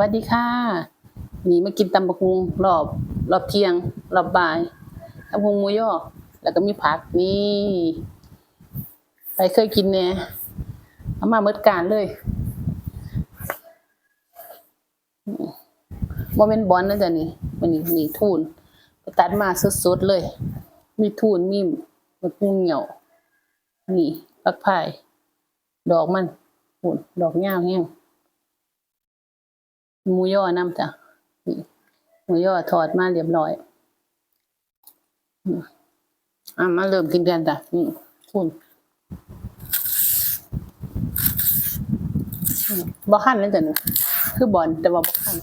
วัสดีค่ะนี่มากินตำบักหุงรอบรอบเที่ยง รอบบ่ายตำบักหุงหมูย่อแล้วก็มีผักนี่ไปเคยกินแหน่ยเอามาเมดการเลยโมเมนบอลนะจ๊ะนี่วันนี้นี่ทูนไปตัดมาสดๆเลย มีทูนมีมะพุงเหนียวนี่ปักพายดอกมันหุ่นดอกยาวแห้ง หมูย่อน้ำจ้ะหมูย่อทอดมาเรียบร้อยอะมาเริ่มกินกันจ้ะนี่คุณอืมบ่ขั้นนั่นจ้ะนี่คือบอลแต่ว่าบ่ขั้น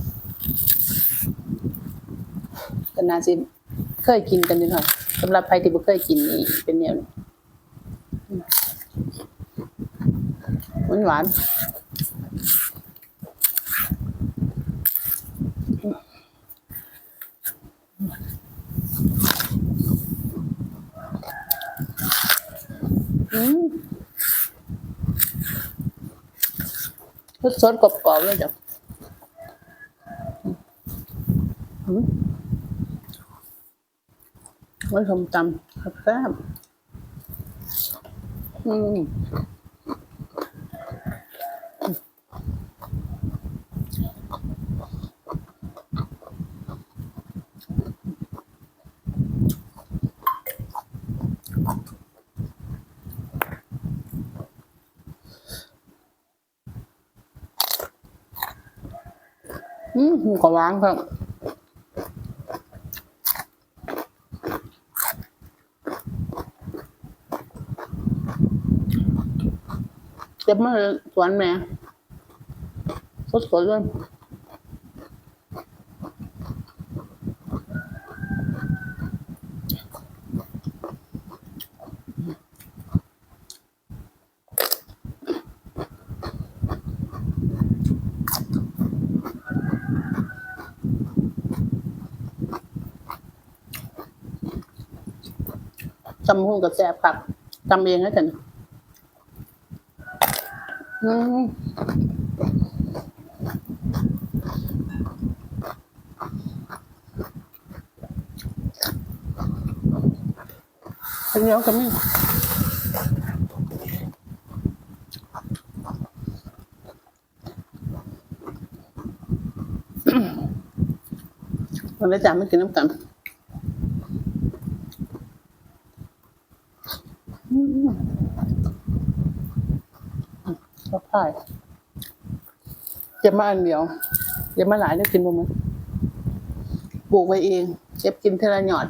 ก็น่าสิเคยกินกันนิดหน่อยสำหรับใครที่บ่เคยกินนี่เป็นแนวนี้อืมหวาน อืมรสสดกรอบๆเลยจ้ะอืมไว้ชมตำครับแซ่บอืม อืมหมูกระวางครับเจ็บมาเลยสวนแม่สดๆเลยำหุ่นกับแซ่บครับจำเองนะจ๊ะอืมเป็นเนี้ยวกันไหมวันนี้จ๋าไม่กินน้ำกัน ก็พายเก็บมาอันเดียวเก็บมาหลายได้กินบ่มั้ยปลูกไว้เอง เก็บกินเทละหยอด